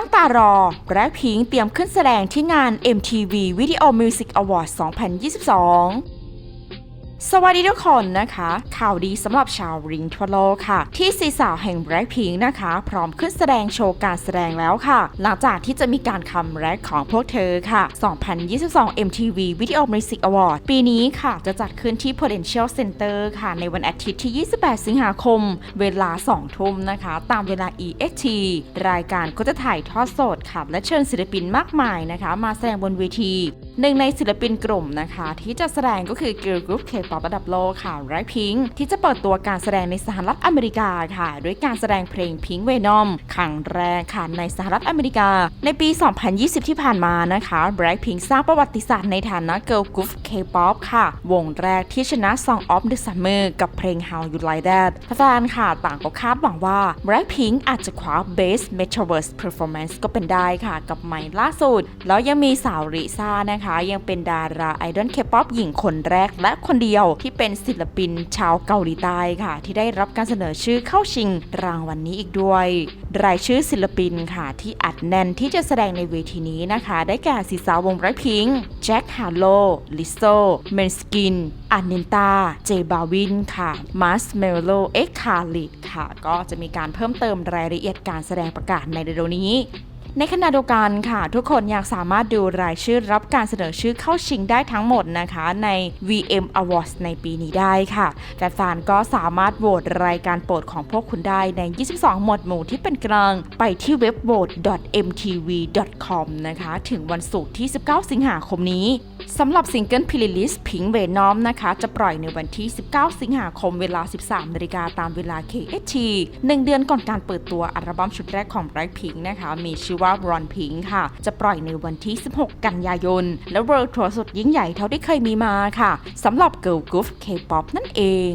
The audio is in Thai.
ตั้งตารอแบล็คพิงเตรียมขึ้นแสดงที่งาน MTV Video Music Awards 2022 สวัสดีทุกคนนะคะ ข่าวดีสำหรับชาวริงทั่วโลกค่ะ ที่สีสาวแห่ง Blackpink นะคะ พร้อมขึ้นแสดงโชว์การแสดงแล้วค่ะ หลังจากที่จะมีการคัมแร็กของพวกเธอค่ะ 2022 MTV Video Music Award ปีนี้ค่ะ จะจัดขึ้นที่ Potential Center ค่ะ ในวันอาทิตย์ที่ 28 สิงหาคม เวลา 2 ทุ่มนะคะ ตามเวลา EST รายการก็จะถ่ายทอดสดค่ะ และเชิญศิลปินมากมายนะคะ มาแสดงบนเวที หนึ่งในศิลปินกลุ่มนะคะ ที่จะแสดงก็คือ Girl Group K-pop ระดับโลกค่ะ r i Pink ที่จะเปิดตัวการแสดงในสหรัฐอเมริกาค่ะ ด้วยการแสดงเพลง Pink Venom ครั้งแรกค่ะในสหรัฐอเมริกา ในปี 2020 ที่ผ่านมานะคะ Blackpink สร้างประวัติศาสตร์ในฐานะ Girl Group K-pop ค่ะ วงแรกที่ชนะ Song of the Summer กับเพลง How You Like That แฟนค่ะต่างก็คาดหวังว่า Blackpink อาจจะคว้า Best Metaverse Performance ก็เป็นได้ค่ะ กับใหม่ล่าสุด แล้วยังมีสาวริซ่านะคะยังเป็นดาราไอดอลเคป๊อปหญิงคนแรก และคนเดียวที่เป็นศิลปินชาวเกาหลีใต้ค่ะ ที่ได้รับการเสนอชื่อเข้าชิงรางวัลนนี้อีกด้วย รายชื่อศิลปินค่ะ ที่อัดแน่นที่จะแสดงในเวทีนี้นะคะ ได้แก่สีสาววงไรพิงแจ็คฮาร์โลลิโซเมนสกินอานินตาเจบาวินค่ะมาสเมโลเอ็กคาลิดค่ะ ก็จะมีการเพิ่มเติมรายละเอียดการแสดงประกาศในเร็วๆนี้ ในขณะเดียวกันค่ะ ทุกคนยังสามารถดูรายชื่อรับการเสนอชื่อเข้าชิงได้ทั้งหมดนะคะ ใน VM Awards ในปีนี้ได้ค่ะแฟนๆก็สามารถโหวตรายการโปรดของพวกคุณได้ใน 22 หมวดหมู่ที่เป็นกลางไปที่เว็บ vote.mtv.com นะคะ ถึงวันศุกร์ที่ 19 สิงหาคมนี้ สำหรับซิงเกิลพิลิลิสพิงเวนอมนะคะ จะปล่อยในวันที่ 19 สิงหาคมเวลา 13 นาฬิกาตามเวลา KST หนึ่งเดือนก่อนการเปิดตัวอัลบั้มชุดแรกของแบล็คพิงนะคะ มีชื่อว่า Run Pink ค่ะ จะปล่อยในวันที่ 16 กันยายน และเวิร์ทัวร์สุดยิ่งใหญ่เท่าที่เคยมีมาค่ะสำหรับ Girl Group K-pop นั่นเอง